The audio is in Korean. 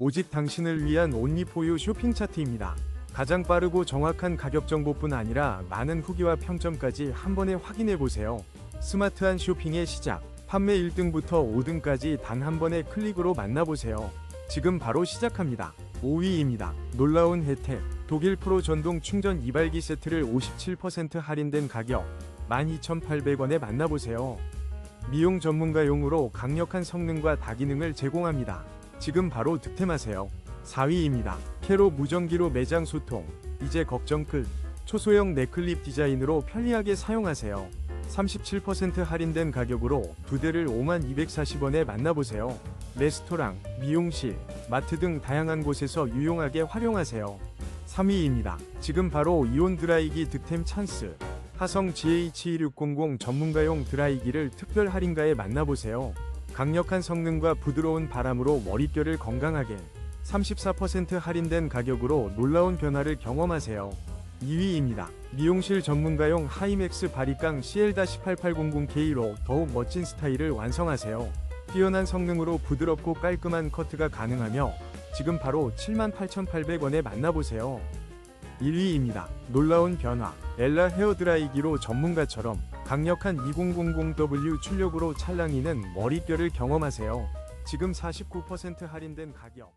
오직 당신을 위한 온리포유 쇼핑 차트입니다. 가장 빠르고 정확한 가격 정보뿐 아니라 많은 후기와 평점까지 한 번에 확인해 보세요. 스마트한 쇼핑의 시작. 판매 1등부터 5등까지 단 한 번의 클릭으로 만나보세요. 지금 바로 시작합니다. 5위입니다. 놀라운 혜택. 독일 프로 전동 충전 이발기 세트를 57% 할인된 가격 12,800원에 만나보세요. 미용 전문가용으로 강력한 성능과 다기능을 제공합니다. 지금 바로 득템하세요. 4위입니다. 캐로 무전기로 매장 소통. 이제 걱정 끝. 초소형 네클립 디자인으로 편리하게 사용하세요. 37% 할인된 가격으로 두 대를 5240원에 만나보세요. 레스토랑, 미용실, 마트 등 다양한 곳에서 유용하게 활용하세요. 3위입니다. 지금 바로 이온 드라이기 득템 찬스. 하성 GH2600 전문가용 드라이기를 특별 할인가에 만나보세요. 강력한 성능과 부드러운 바람으로 머릿결을 건강하게 34% 할인된 가격으로 놀라운 변화를 경험하세요. 2위입니다. 미용실 전문가용 하이맥스 바리깡 CL-8800K로 더욱 멋진 스타일을 완성하세요. 뛰어난 성능으로 부드럽고 깔끔한 커트가 가능하며 지금 바로 78,800원에 만나보세요. 1위입니다. 놀라운 변화. 엘라 헤어드라이기로 전문가처럼 강력한 2000W 출력으로 찰랑이는 머릿결을 경험하세요. 지금 49% 할인된 가격.